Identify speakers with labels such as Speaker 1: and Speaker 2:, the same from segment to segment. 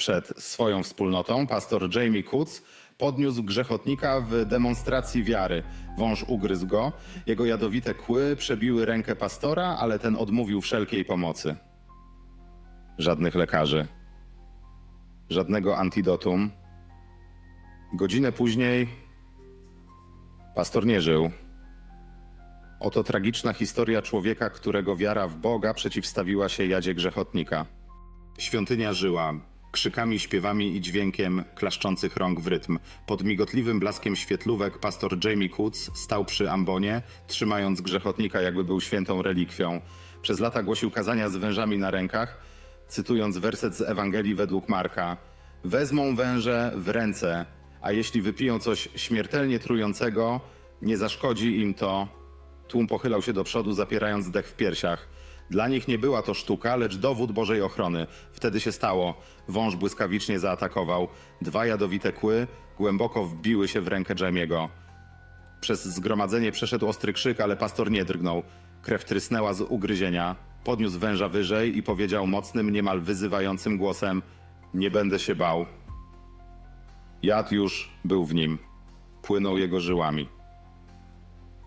Speaker 1: przed swoją wspólnotą, pastor Jamie Kutz, podniósł grzechotnika w demonstracji wiary. Wąż ugryzł go, jego jadowite kły przebiły rękę pastora, ale ten odmówił wszelkiej pomocy. Żadnych lekarzy, żadnego antidotum. Godzinę później pastor nie żył. Oto tragiczna historia człowieka, którego wiara w Boga przeciwstawiła się jadzie grzechotnika. Świątynia żyła krzykami, śpiewami i dźwiękiem klaszczących rąk w rytm. Pod migotliwym blaskiem świetlówek pastor Jamie Kutz stał przy ambonie, trzymając grzechotnika, jakby był świętą relikwią. Przez lata głosił kazania z wężami na rękach, cytując werset z Ewangelii według Marka. Wezmą węże w ręce, a jeśli wypiją coś śmiertelnie trującego, nie zaszkodzi im to. Tłum pochylał się do przodu, zapierając dech w piersiach. Dla nich nie była to sztuka, lecz dowód Bożej ochrony. Wtedy się stało. Wąż błyskawicznie zaatakował. Dwa jadowite kły głęboko wbiły się w rękę Jamiego. Przez zgromadzenie przeszedł ostry krzyk, ale pastor nie drgnął. Krew trysnęła z ugryzienia. Podniósł węża wyżej i powiedział mocnym, niemal wyzywającym głosem: Nie będę się bał. Jad już był w nim. Płynął jego żyłami.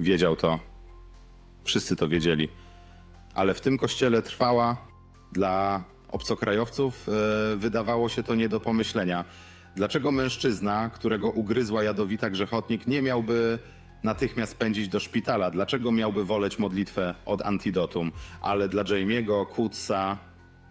Speaker 1: Wiedział to. Wszyscy to wiedzieli. Ale w tym kościele trwała dla obcokrajowców, e, wydawało się to nie do pomyślenia. Dlaczego mężczyzna, którego ugryzła jadowita grzechotnik, nie miałby natychmiast pędzić do szpitala? Dlaczego miałby woleć modlitwę od antidotum? Ale dla Jamie'ego Kutsa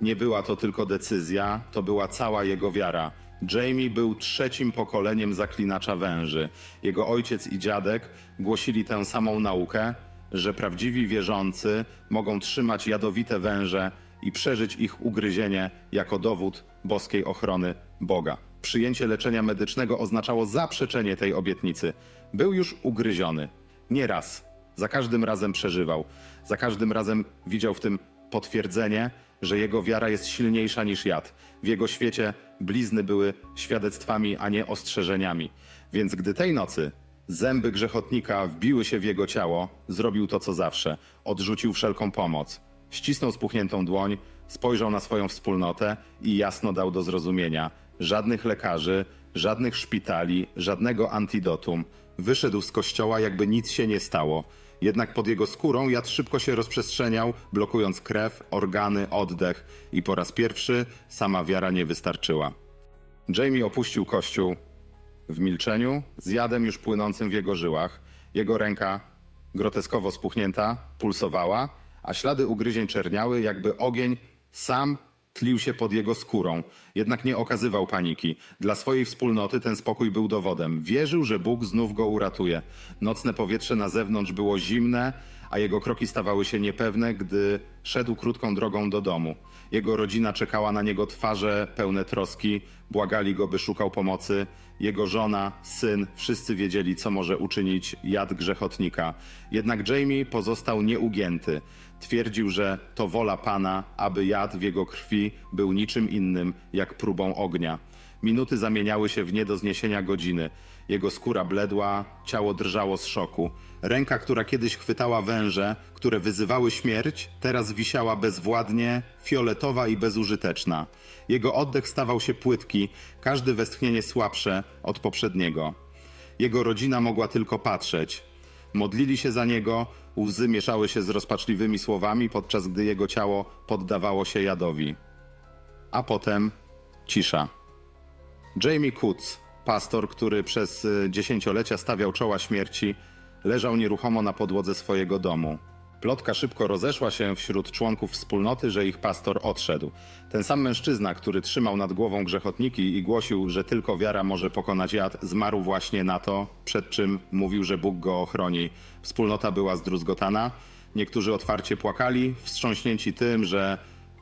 Speaker 1: nie była to tylko decyzja, to była cała jego wiara. Jamie był trzecim pokoleniem zaklinacza węży. Jego ojciec i dziadek głosili tę samą naukę, że prawdziwi wierzący mogą trzymać jadowite węże i przeżyć ich ugryzienie jako dowód boskiej ochrony Boga. Przyjęcie leczenia medycznego oznaczało zaprzeczenie tej obietnicy. Był już ugryziony. Nie raz. Za każdym razem przeżywał. Za każdym razem widział w tym potwierdzenie, że jego wiara jest silniejsza niż jad. W jego świecie blizny były świadectwami, a nie ostrzeżeniami. Więc gdy tej nocy zęby grzechotnika wbiły się w jego ciało, zrobił to co zawsze. Odrzucił wszelką pomoc. Ścisnął spuchniętą dłoń, spojrzał na swoją wspólnotę i jasno dał do zrozumienia: żadnych lekarzy, żadnych szpitali, żadnego antidotum. Wyszedł z kościoła, jakby nic się nie stało. Jednak pod jego skórą jad szybko się rozprzestrzeniał, blokując krew, organy, oddech i po raz pierwszy sama wiara nie wystarczyła. Jamie opuścił kościół w milczeniu, z jadem już płynącym w jego żyłach. Jego ręka, groteskowo spuchnięta, pulsowała, a ślady ugryzień czerniały, jakby ogień sam tlił się pod jego skórą. Jednak nie okazywał paniki. Dla swojej wspólnoty ten spokój był dowodem. Wierzył, że Bóg znów go uratuje. Nocne powietrze na zewnątrz było zimne, a jego kroki stawały się niepewne, gdy szedł krótką drogą do domu. Jego rodzina czekała na niego twarze pełne troski, błagali go, by szukał pomocy. Jego żona, syn, wszyscy wiedzieli, co może uczynić jad grzechotnika. Jednak Jamie pozostał nieugięty. Twierdził, że to wola Pana, aby jad w jego krwi był niczym innym jak próbą ognia. Minuty zamieniały się w nie do zniesienia godziny. Jego skóra bledła, ciało drżało z szoku. Ręka, która kiedyś chwytała węże, które wyzywały śmierć, teraz wisiała bezwładnie, fioletowa i bezużyteczna. Jego oddech stawał się płytki, każde westchnienie słabsze od poprzedniego. Jego rodzina mogła tylko patrzeć. Modlili się za niego, łzy mieszały się z rozpaczliwymi słowami, podczas gdy jego ciało poddawało się jadowi. A potem cisza. Jamie Kutz, pastor, który przez y, dziesięciolecia stawiał czoła śmierci, leżał nieruchomo na podłodze swojego domu. Plotka szybko rozeszła się wśród członków wspólnoty, że ich pastor odszedł. Ten sam mężczyzna, który trzymał nad głową grzechotniki i głosił, że tylko wiara może pokonać jad, zmarł właśnie na to, przed czym mówił, że Bóg go ochroni. Wspólnota była zdruzgotana, niektórzy otwarcie płakali, wstrząśnięci tym, że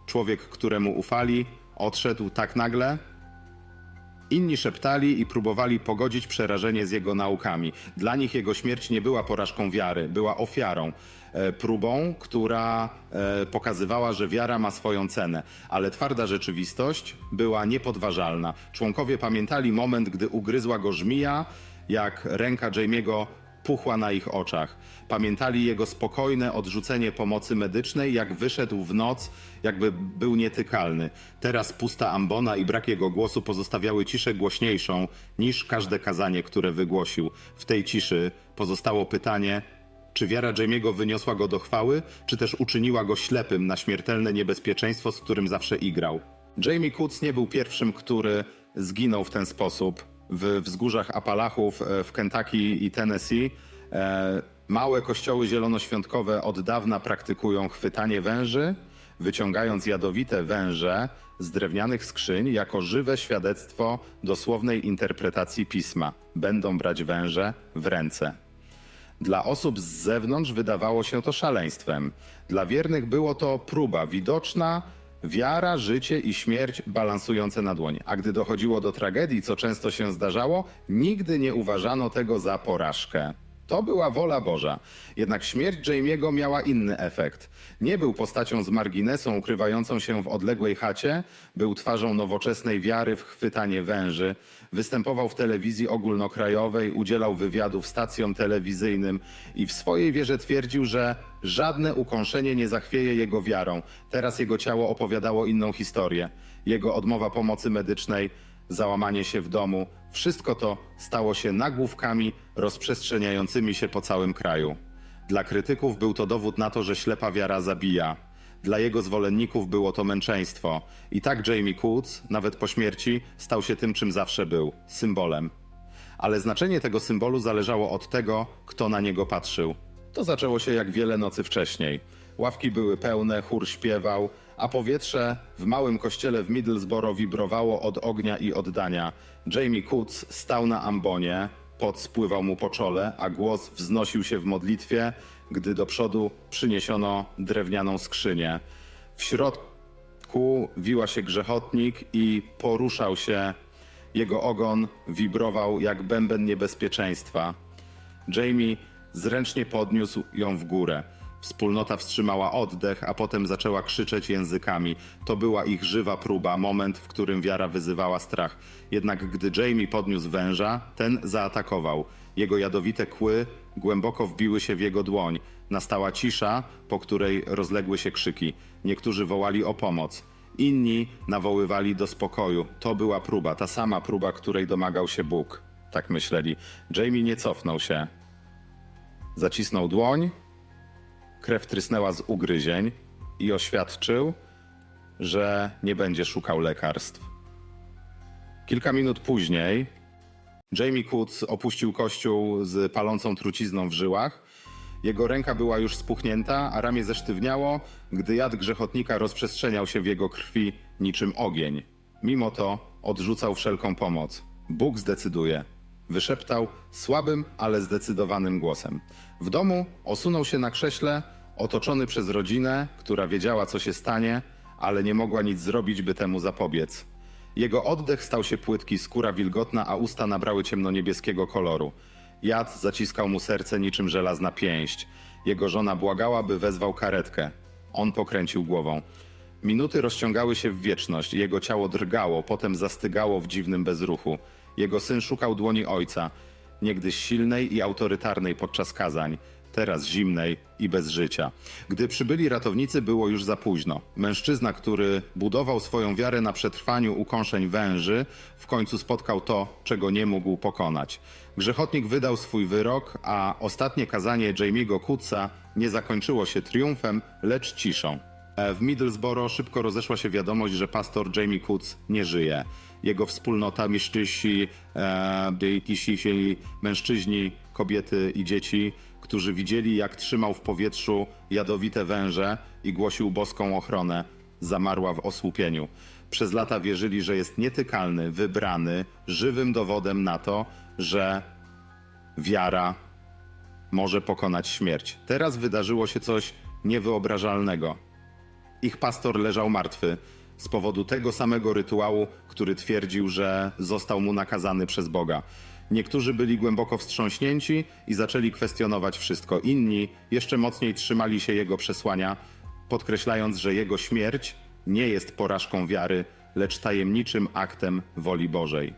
Speaker 1: człowiek, któremu ufali, odszedł tak nagle, Inni szeptali i próbowali pogodzić przerażenie z jego naukami. Dla nich jego śmierć nie była porażką wiary, była ofiarą, e, próbą, która e, pokazywała, że wiara ma swoją cenę. Ale twarda rzeczywistość była niepodważalna. Członkowie pamiętali moment, gdy ugryzła go żmija, jak ręka Jamie'ego puchła na ich oczach. Pamiętali jego spokojne odrzucenie pomocy medycznej, jak wyszedł w noc, jakby był nietykalny. Teraz pusta ambona i brak jego głosu pozostawiały ciszę głośniejszą niż każde kazanie, które wygłosił. W tej ciszy pozostało pytanie, czy wiara Jamie'ego wyniosła go do chwały, czy też uczyniła go ślepym na śmiertelne niebezpieczeństwo, z którym zawsze igrał? Jamie Kutz nie był pierwszym, który zginął w ten sposób. W wzgórzach Apalachów e, w Kentucky i Tennessee e, małe kościoły zielonoświątkowe od dawna praktykują chwytanie węży, wyciągając jadowite węże z drewnianych skrzyń jako żywe świadectwo dosłownej interpretacji pisma. Będą brać węże w ręce. Dla osób z zewnątrz wydawało się to szaleństwem. Dla wiernych było to próba widoczna, wiara, życie i śmierć balansujące na dłoń. A gdy dochodziło do tragedii, co często się zdarzało, nigdy nie uważano tego za porażkę. To była wola Boża. Jednak śmierć Jamie'ego miała inny efekt. Nie był postacią z marginesą ukrywającą się w odległej chacie, był twarzą nowoczesnej wiary w chwytanie węży, występował w telewizji ogólnokrajowej, udzielał wywiadów stacjom telewizyjnym i w swojej wierze twierdził, że żadne ukąszenie nie zachwieje jego wiarą. Teraz jego ciało opowiadało inną historię. Jego odmowa pomocy medycznej, załamanie się w domu, wszystko to stało się nagłówkami rozprzestrzeniającymi się po całym kraju. Dla krytyków był to dowód na to, że ślepa wiara zabija. Dla jego zwolenników było to męczeństwo. I tak Jamie Coots, nawet po śmierci, stał się tym, czym zawsze był symbolem. Ale znaczenie tego symbolu zależało od tego, kto na niego patrzył. To zaczęło się jak wiele nocy wcześniej. Ławki były pełne, chór śpiewał, a powietrze w małym kościele w Middlesbrough wibrowało od ognia i oddania. Jamie Coots stał na ambonie, pot spływał mu po czole, a głos wznosił się w modlitwie, gdy do przodu przyniesiono drewnianą skrzynię. W środku wiła się grzechotnik i poruszał się. Jego ogon wibrował jak bęben niebezpieczeństwa. Jamie zręcznie podniósł ją w górę. Wspólnota wstrzymała oddech, a potem zaczęła krzyczeć językami. To była ich żywa próba, moment, w którym wiara wyzywała strach. Jednak gdy Jamie podniósł węża, ten zaatakował. Jego jadowite kły głęboko wbiły się w jego dłoń. Nastała cisza, po której rozległy się krzyki. Niektórzy wołali o pomoc. Inni nawoływali do spokoju. To była próba, ta sama próba, której domagał się Bóg. Tak myśleli. Jamie nie cofnął się. Zacisnął dłoń, krew trysnęła z ugryzień i oświadczył, że nie będzie szukał lekarstw. Kilka minut później Jamie Coots opuścił kościół z palącą trucizną w żyłach. Jego ręka była już spuchnięta, a ramię zesztywniało, gdy jad grzechotnika rozprzestrzeniał się w jego krwi niczym ogień. Mimo to odrzucał wszelką pomoc. Bóg zdecyduje. Wyszeptał słabym, ale zdecydowanym głosem. W domu osunął się na krześle, otoczony przez rodzinę, która wiedziała, co się stanie, ale nie mogła nic zrobić, by temu zapobiec. Jego oddech stał się płytki, skóra wilgotna, a usta nabrały ciemnoniebieskiego koloru. Jad zaciskał mu serce niczym żelazna pięść. Jego żona błagała, by wezwał karetkę. On pokręcił głową. Minuty rozciągały się w wieczność. Jego ciało drgało, potem zastygało w dziwnym bezruchu. Jego syn szukał dłoni ojca, niegdyś silnej i autorytarnej podczas kazań, teraz zimnej i bez życia. Gdy przybyli ratownicy, było już za późno. Mężczyzna, który budował swoją wiarę na przetrwaniu ukąszeń węży, w końcu spotkał to, czego nie mógł pokonać. Grzechotnik wydał swój wyrok, a ostatnie kazanie Jamie'ego Cootsa nie zakończyło się triumfem, lecz ciszą. E, W Middlesbrough szybko rozeszła się wiadomość, że pastor Jamie Coots nie żyje. Jego wspólnota, mężczyźni, e, mężczyźni, kobiety i dzieci, którzy widzieli, jak trzymał w powietrzu jadowite węże i głosił boską ochronę, zamarła w osłupieniu. Przez lata wierzyli, że jest nietykalny, wybrany, żywym dowodem na to, że wiara może pokonać śmierć. Teraz wydarzyło się coś niewyobrażalnego. Ich pastor leżał martwy z powodu tego samego rytuału, który twierdził, że został mu nakazany przez Boga. Niektórzy byli głęboko wstrząśnięci i zaczęli kwestionować wszystko. Inni jeszcze mocniej trzymali się jego przesłania, podkreślając, że jego śmierć nie jest porażką wiary, lecz tajemniczym aktem woli Bożej.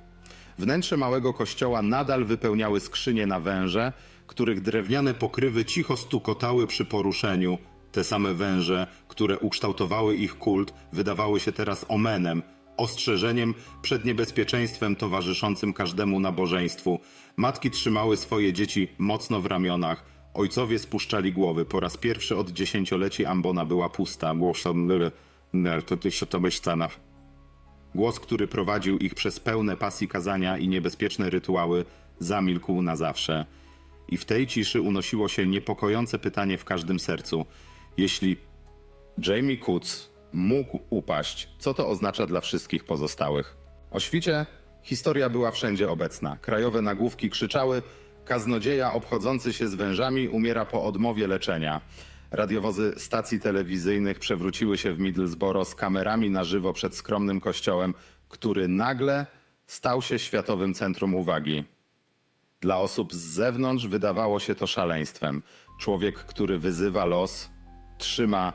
Speaker 1: Wnętrze małego kościoła nadal wypełniały skrzynie na węże,
Speaker 2: których drewniane pokrywy cicho stukotały przy poruszeniu. Te same węże, które ukształtowały ich kult, wydawały się teraz omenem, ostrzeżeniem przed niebezpieczeństwem towarzyszącym każdemu nabożeństwu. Matki trzymały swoje dzieci mocno w ramionach. Ojcowie spuszczali głowy. Po raz pierwszy od dziesięcioleci ambona była pusta. Głos, który prowadził ich przez pełne pasji kazania i niebezpieczne rytuały, zamilkł na zawsze. I w tej ciszy unosiło się niepokojące pytanie w każdym sercu. Jeśli
Speaker 1: Jamie Kutz mógł upaść, co to oznacza dla wszystkich pozostałych? O świcie historia była wszędzie obecna. Krajowe nagłówki krzyczały: Kaznodzieja obchodzący się z wężami umiera po odmowie leczenia. Radiowozy stacji telewizyjnych przewróciły się w Middlesbrough z kamerami na żywo przed skromnym kościołem, który nagle stał się światowym centrum uwagi. Dla osób z zewnątrz wydawało się to szaleństwem. Człowiek, który wyzywa los, trzyma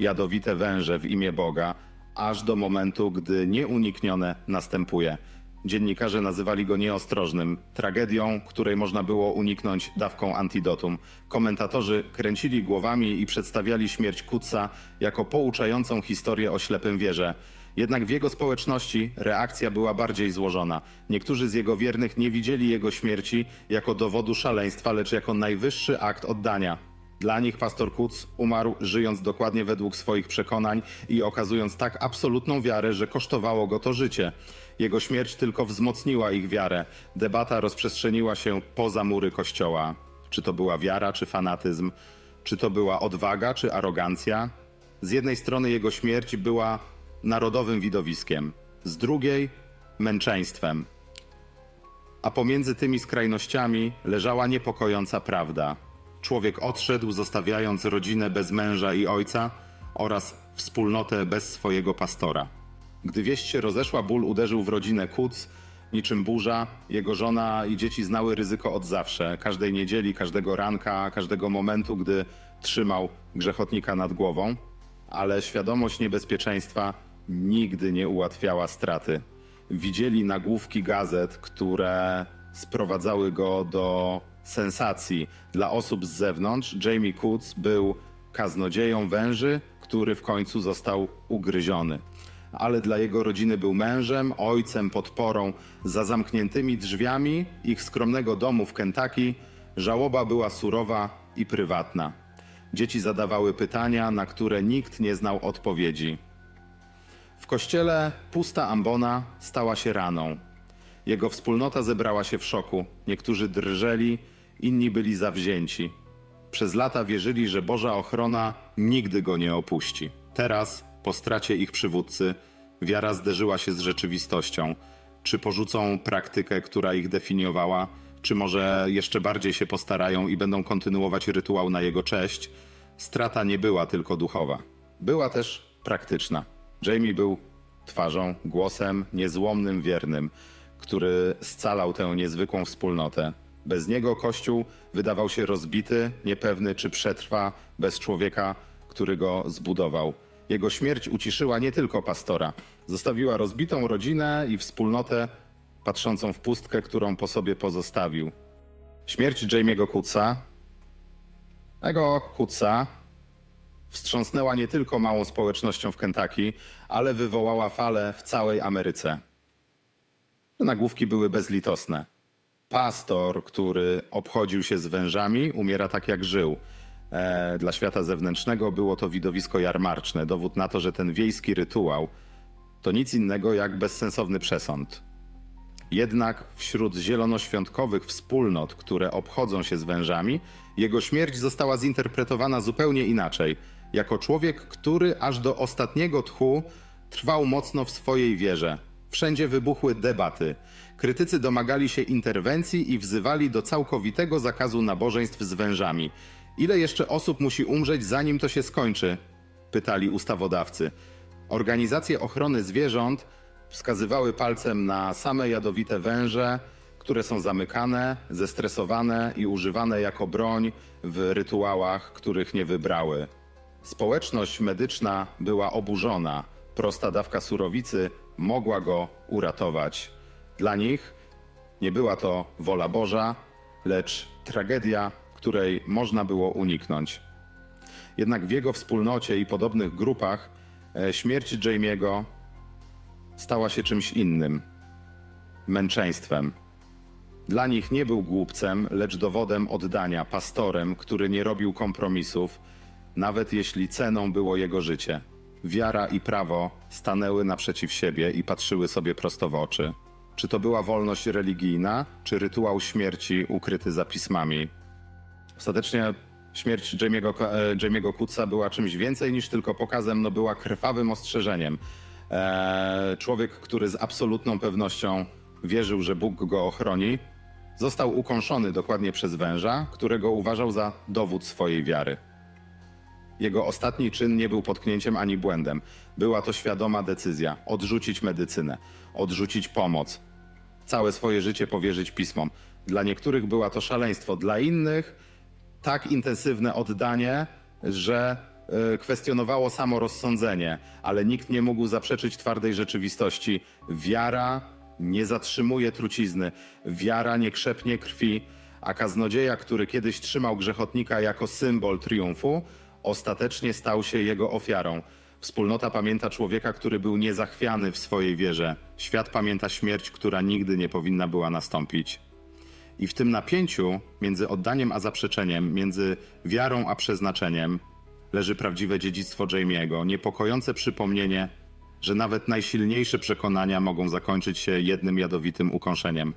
Speaker 1: jadowite węże w imię Boga, aż do momentu, gdy nieuniknione następuje. Dziennikarze nazywali go nieostrożnym, tragedią, której można było uniknąć dawką antidotum. Komentatorzy kręcili głowami i przedstawiali śmierć Kutsa jako pouczającą historię o ślepym wierze. Jednak w jego społeczności reakcja była bardziej złożona. Niektórzy z jego wiernych nie widzieli jego śmierci jako dowodu szaleństwa, lecz jako najwyższy akt oddania. Dla nich pastor Kuc umarł żyjąc dokładnie według swoich przekonań i okazując tak absolutną wiarę, że kosztowało go to życie. Jego śmierć tylko wzmocniła ich wiarę. Debata rozprzestrzeniła się poza mury kościoła. Czy to była wiara, czy fanatyzm? Czy to była odwaga, czy arogancja? Z jednej strony jego śmierć była narodowym widowiskiem, z drugiej męczeństwem. A pomiędzy tymi skrajnościami leżała niepokojąca prawda. Człowiek odszedł, zostawiając rodzinę bez męża i ojca oraz wspólnotę bez swojego pastora. Gdy wieść się rozeszła, ból uderzył w rodzinę Kuc. Niczym burza, jego żona i dzieci znały ryzyko od zawsze. Każdej niedzieli, każdego ranka, każdego momentu, gdy trzymał grzechotnika nad głową. Ale świadomość niebezpieczeństwa nigdy nie ułatwiała straty. Widzieli nagłówki gazet, które sprowadzały go do sensacji. Dla osób z zewnątrz Jamie Kutz był kaznodzieją węży, który w końcu został ugryziony. Ale dla jego rodziny był mężem, ojcem, podporą. Za zamkniętymi drzwiami ich skromnego domu w Kentucky żałoba była surowa i prywatna. Dzieci zadawały pytania, na które nikt nie znał odpowiedzi. W kościele pusta ambona stała się raną. Jego wspólnota zebrała się w szoku. Niektórzy drżeli, inni byli zawzięci. Przez lata wierzyli, że Boża ochrona nigdy go nie opuści. Teraz, po stracie ich przywódcy, wiara zderzyła się z rzeczywistością. Czy porzucą praktykę, która ich definiowała, czy może jeszcze bardziej się postarają i będą kontynuować rytuał na jego cześć? Strata nie była tylko duchowa. Była też praktyczna. Jamie był twarzą, głosem niezłomnym, wiernym, który scalał tę niezwykłą wspólnotę. Bez niego Kościół wydawał się rozbity, niepewny czy przetrwa bez człowieka, który go zbudował. Jego śmierć uciszyła nie tylko pastora, zostawiła rozbitą rodzinę i wspólnotę patrzącą w pustkę, którą po sobie pozostawił. Śmierć Jamie'ego Kutsa, tego Kutsa, wstrząsnęła nie tylko małą społecznością w Kentucky, ale wywołała falę w całej Ameryce. Nagłówki były bezlitosne. Pastor, który obchodził się z wężami, umiera tak jak żył. E, dla świata zewnętrznego było to widowisko jarmarczne, dowód na to, że ten wiejski rytuał to nic innego jak bezsensowny przesąd. Jednak wśród zielonoświątkowych wspólnot, które obchodzą się z wężami, jego śmierć została zinterpretowana zupełnie inaczej. Jako człowiek, który aż do ostatniego tchu trwał mocno w swojej wierze. Wszędzie wybuchły debaty. Krytycy domagali się interwencji i wzywali do całkowitego zakazu nabożeństw z wężami. Ile jeszcze osób musi umrzeć, zanim to się skończy? Pytali ustawodawcy. Organizacje ochrony zwierząt wskazywały palcem na same jadowite węże, które są zamykane, zestresowane i używane jako broń w rytuałach, których nie wybrały. Społeczność medyczna była oburzona. Prosta dawka surowicy mogła go uratować. Dla nich nie była to wola Boża, lecz tragedia, której można było uniknąć. Jednak w jego wspólnocie i podobnych grupach e, śmierć Jamie'ego stała się czymś innym męczeństwem. Dla nich nie był głupcem, lecz dowodem oddania, pastorem, który nie robił kompromisów, nawet jeśli ceną było jego życie. Wiara i prawo stanęły naprzeciw siebie i patrzyły sobie prosto w oczy. Czy to była wolność religijna, czy rytuał śmierci ukryty za pismami? Ostatecznie śmierć Jamie'ego, e, Jamie'ego Kutsa była czymś więcej niż tylko pokazem, no była krwawym ostrzeżeniem. Eee, człowiek, który z absolutną pewnością wierzył, że Bóg go ochroni, został ukąszony dokładnie przez węża, którego uważał za dowód swojej wiary. Jego ostatni czyn nie był potknięciem ani błędem. Była to świadoma decyzja. Odrzucić medycynę, odrzucić pomoc, całe swoje życie powierzyć pismom. Dla niektórych była to szaleństwo, dla innych tak intensywne oddanie, że e, kwestionowało samo rozsądzenie, ale nikt nie mógł zaprzeczyć twardej rzeczywistości. Wiara nie zatrzymuje trucizny, wiara nie krzepnie krwi, a kaznodzieja, który kiedyś trzymał grzechotnika jako symbol triumfu, ostatecznie stał się jego ofiarą. Wspólnota pamięta człowieka, który był niezachwiany w swojej wierze. Świat pamięta śmierć, która nigdy nie powinna była nastąpić. I w tym napięciu między oddaniem a zaprzeczeniem, między wiarą a przeznaczeniem, leży prawdziwe dziedzictwo Jamie'ego, niepokojące przypomnienie, że nawet najsilniejsze przekonania mogą zakończyć się jednym jadowitym ukąszeniem.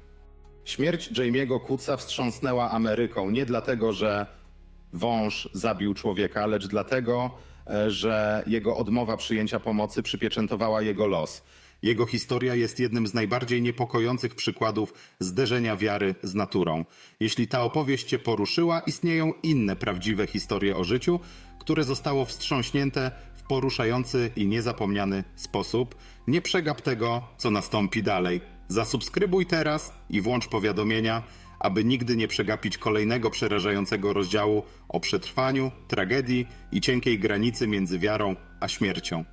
Speaker 1: Śmierć Jamie'ego Kutsa wstrząsnęła Ameryką nie dlatego, że wąż zabił człowieka, lecz dlatego, e, że jego odmowa przyjęcia pomocy przypieczętowała jego los.
Speaker 2: Jego historia jest jednym z najbardziej niepokojących przykładów zderzenia wiary z naturą. Jeśli ta opowieść Cię poruszyła, istnieją inne prawdziwe historie o życiu, które zostało wstrząśnięte w poruszający i niezapomniany sposób. Nie przegap tego, co nastąpi dalej. Zasubskrybuj teraz i włącz powiadomienia, aby nigdy nie przegapić kolejnego przerażającego rozdziału o przetrwaniu, tragedii i cienkiej granicy między wiarą a śmiercią.